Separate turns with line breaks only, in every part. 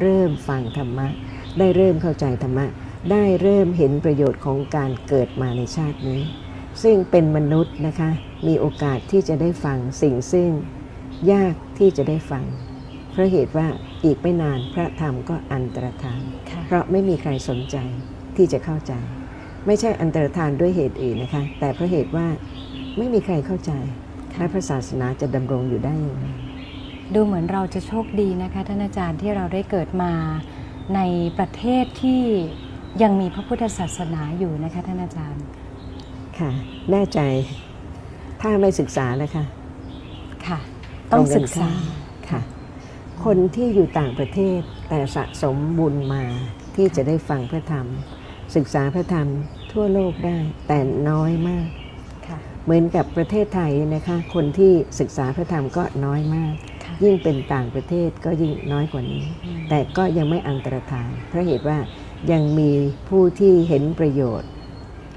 เริ่มฟังธรรมะ ได้เริ่มเข้าใจธรรมะ ได้เริ่มเห็นประโยชน์ของการเกิดมาในชาตินี้ ซึ่งเป็นมนุษย์นะคะ มีโอกาสที่จะได้ฟังสิ่งซึ่งยากที่จะได้ฟัง เพราะเหตุว่าอีกไม่นานพระธรรมก็อันตรธาน
ค่ะ
เพราะไม่มีใครสนใจที่จะเข้าใจ ไม่ใช่อันตรธานด้วยเหตุอื่นนะคะ แต่เพราะเหตุว่าไม่มีใครเข้าใจและพระศาสนาจะดำรงอยู่ได้อย่างไร
ดูเหมือนเราจะโชคดีนะคะท่านอาจารย์ที่เราได้เกิดมาในประเทศที่ยังมีพระพุทธศาสนาอยู่นะคะท่านอาจารย์
ค่ะ แน่ใจถ้าไม่ศึกษานะคะ
ค่ะ ต้องศึกษา
ค่ะ คนที่อยู่ต่างประเทศแต่สะสมบุญมาที่จะได้ฟังพระธรรม ศึกษาพระธรรมทั่วโลกได้ แต่น้อยมาก
ค่ะ
เหมือนกับประเทศไทยนะคะ คนที่ศึกษาพระธรรมก็น้อยมาก
ค่ะ
ยิ่งเป็นต่างประเทศก็ยิ่งน้อยกว่านี้
อืม
แต่ก็ยังไม่อันตรธาน เพราะเหตุว่ายังมีผู้ที่เห็นประโยชน์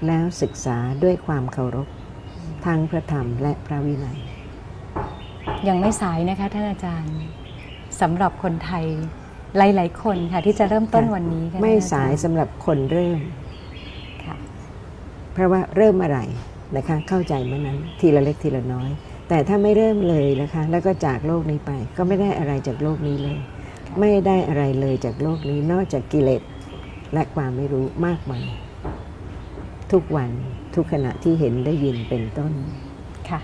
แล้วศึกษาด้วยความเคารพทั้งพระธรรมและพระวินัย
ยังไม่สายนะคะท่านอาจารย์สำหรับคนไทยหลาย ๆ คนค่ะที่จะเริ่มต้น
ค่ะ
วันนี้ค่ะ
ไม่
ท่นอจ
สารย
ย์
สำหรับคนเริ่ม
ค่ะ
เพราะว่าเริ่มเมื่อไหร่นะคะเข้าใจเมื่อนั้นทีละเล็กทีละน้อย แต่ถ้าไม่เริ่มเลยนะคะ แล้วก็จากโลกนี้ไป ก็ไม่ได้อะไรจากโลกนี้เลย ไม่ได้อะไรเลยจากโลกนี้นอกจากกิเลสและความไม่รู้มากมาย ทุกวันทุกขณะที่เห็นได้ยินเป็นต้น
ค่ะ